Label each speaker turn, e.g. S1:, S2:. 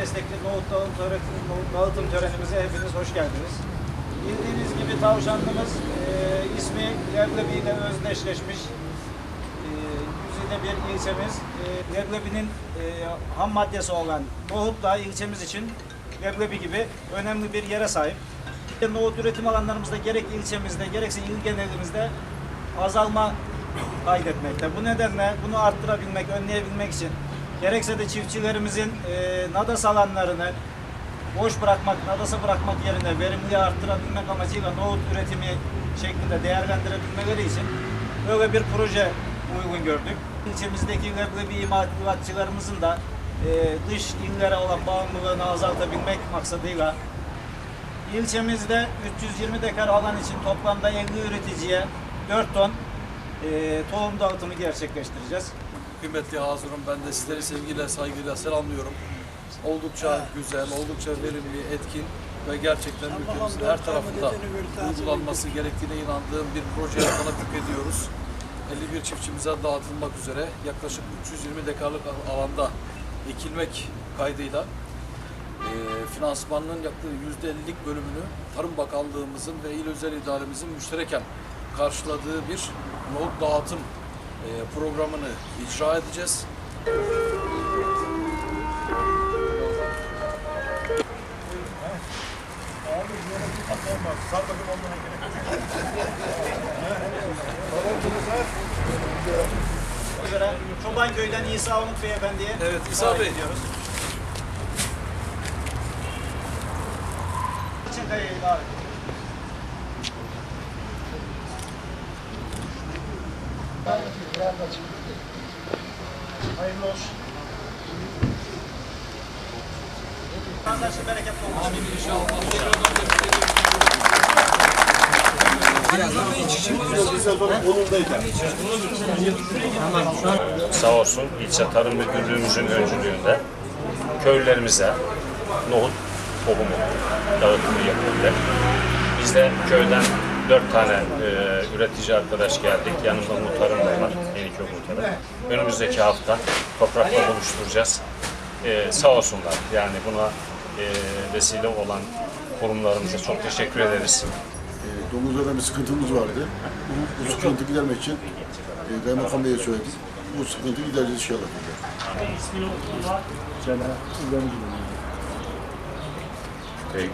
S1: destekli nohut dağıtım, töreni- nohut törenimize hepiniz hoş geldiniz. Bildiğiniz gibi tavşanlımız e, ismi leblebi ile özdeşleşmiş e, bir ilçemiz. E, leblebinin e, ham maddesi olan nohut da ilçemiz için leblebi gibi önemli bir yere sahip. Nohut üretim alanlarımızda gerek ilçemizde gerekse il genelimizde azalma kaydetmekte. Bu nedenle bunu arttırabilmek, önleyebilmek için gerekse de çiftçilerimizin e, nadas alanlarını boş bırakmak, nadasa bırakmak yerine verimliliği arttırabilmek amacıyla nohut üretimi şeklinde değerlendirebilmeleri için böyle bir proje uygun gördük. İlçemizdeki leblebi imalatçılarımızın da e, dış illere olan bağımlılığını azaltabilmek maksadıyla ilçemizde 320 dekar alan için toplamda 50 üreticiye 4 ton e, tohum dağıtımı gerçekleştireceğiz.
S2: Kıymetli Hazırım ben de sizleri sevgiyle saygıyla selamlıyorum. Oldukça güzel, oldukça verimli, etkin ve gerçekten ülkemizin her tarafında uygulanması gerektiğine inandığım bir proje tanıklık ediyoruz. 51 çiftçimize dağıtılmak üzere yaklaşık 320 dekarlık alanda ekilmek kaydıyla e, finansmanının yaklaşık %50'lik bölümünü Tarım Bakanlığımızın ve İl Özel İdaremizin müştereken karşıladığı bir nohut dağıtım programını icra edeceğiz.
S1: O göre Çobanköy'den İsa Umut Beyefendi'ye
S2: Evet, İsa Bey.
S1: Çankaya'ya davet ediyoruz. Hayırlı olsun.
S3: Sağ olsun ilçe tarım müdürlüğümüzün öncülüğünde köylülerimize nohut tohumu dağıtımı yapıldı. Biz de köyden dört tane e, üretici arkadaş geldik. Yanımda muhtarım da var, Yeniköy muhtarı. Önümüzdeki hafta toprakla buluşturacağız. E, sağ olsunlar. Yani buna e, vesile olan kurumlarımıza çok teşekkür ederiz.
S4: E, Domuzlarda bir sıkıntımız vardı. Bu, bu sıkıntı gidermek için e, Kaymakam Bey'e söyledik. Bu sıkıntı gideriz inşallah.
S5: De